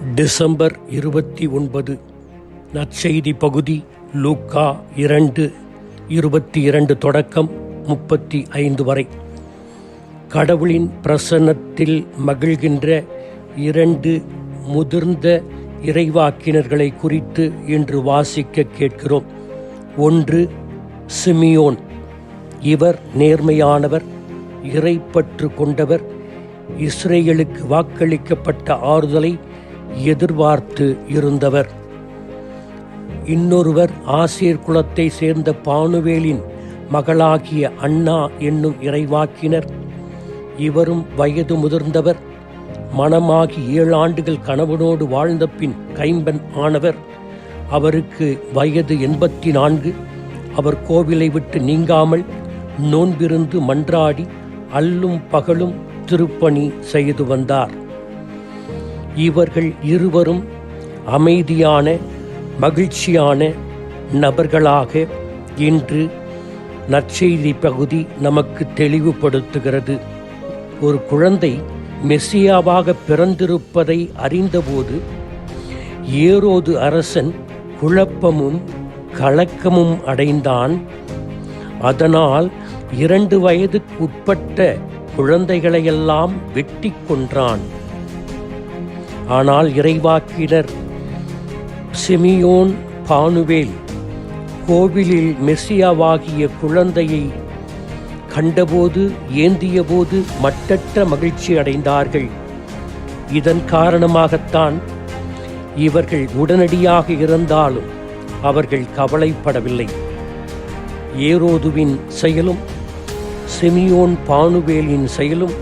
December இருபத்தி ஒன்பது நற்செய்தி பகுதி லூக்கா இரண்டு இருபத்தி இரண்டு தொடக்கம் முப்பத்தி ஐந்து வரை. கடவுளின் பிரசன்னத்தில் மகிழ்கின்ற இரண்டு முதிர்ந்த இறைவாக்கினர்களை குறித்து இன்று வாசிக்க கேட்கிறோம். ஒன்று சிமியோன். இவர் நேர்மையானவர் இறைப்பற்று கொண்டவர் இஸ்ரேலுக்கு வாக்களிக்கப்பட்ட ஆறுதலை எதிர்பார்த்து இருந்தவர். இன்னொருவர் ஆசிரியர் குலத்தை சேர்ந்த பானுவேலின் மகளாகிய அண்ணா என்னும் இறைவாக்கினர். இவரும் வயது முதிர்ந்தவர். மணமாகி ஏழு ஆண்டுகள் கணவனோடு வாழ்ந்த பின் கைம்பன் ஆனவர். அவருக்கு வயது எண்பத்தி நான்கு அவர் கோவிலை விட்டு நீங்காமல் நோன்பிருந்து மன்றாடி அல்லும் பகலும் திருப்பணி செய்து வந்தார். இவர்கள் இருவரும் அமைதியான மகிழ்ச்சியான நபர்களாக இன்று நற்செய்தி பகுதி நமக்கு தெளிவுபடுத்துகிறது. ஒரு குழந்தை மெஸ்ஸியாவாக பிறந்திருப்பதை அறிந்தபோது ஏரோது அரசன் குழப்பமும் கலக்கமும் அடைந்தான். அதனால் இரண்டு வயதுக்குட்பட்ட குழந்தைகளையெல்லாம் வெட்டி கொன்றான். ஆனால் இறைவாக்கினர் சிமியோன் பானுவேல் கோவிலில் மெஸ்ஸியாவாகிய குழந்தையை கண்டபோது ஏந்தியபோது மட்டற்ற மகிழ்ச்சி அடைந்தார்கள். இதன் காரணமாகத்தான் இவர்கள் உடனடியாக இருந்தாலும் அவர்கள் கவலைப்படவில்லை. ஏரோதுவின் செயலும் சிமியோன் பானுவேலின் செயலும்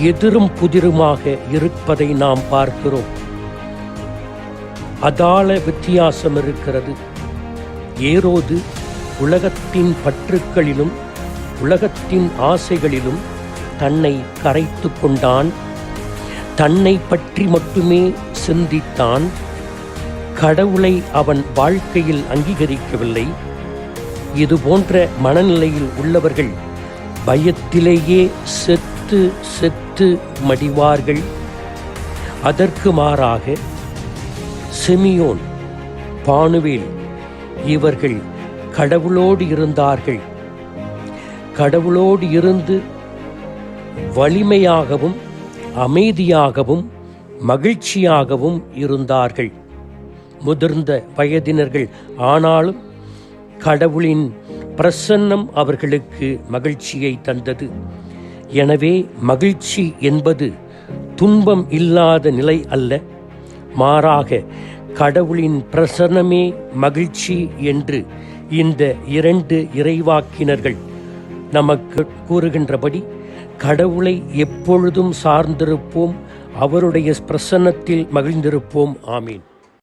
எதிரும் புதிருமாக இருப்பதை நாம் பார்க்கிறோம். அதாள வித்தியாசம் இருக்கிறது. ஏரோது உலகத்தின் பற்றுக்களிலும் உலகத்தின் ஆசைகளிலும் தன்னை கரைத்து கொண்டான். தன்னை பற்றி மட்டுமே சிந்தித்தான். கடவுளை அவன் வாழ்க்கையில் அங்கீகரிக்கவில்லை. இது போன்ற மனநிலையில் உள்ளவர்கள் பயத்திலேயே செத்து செத்து மடிவார்கள். அதற்கு மாறாக செமியோன் பானுவேல் இவர்கள் கடவுளோடு இருந்தார்கள். கடவுளோடு இருந்து வலிமையாகவும் அமைதியாகவும் மகிழ்ச்சியாகவும் இருந்தார்கள். முதிர்ந்த வயதினர்கள் ஆனாலும் கடவுளின் பிரசன்னம் அவர்களுக்கு மகிழ்ச்சியை தந்தது. எனவே மகிழ்ச்சி என்பது துன்பம் இல்லாத நிலை அல்ல. மாறாக கடவுளின் பிரசன்னமே மகிழ்ச்சி என்று இந்த இரண்டு இறைவாக்கினர்கள் நமக்கு கூறுகின்றபடி கடவுளை எப்பொழுதும் சார்ந்திருப்போம் அவருடைய பிரசன்னத்தில் மகிழ்ந்திருப்போம். ஆமீன்.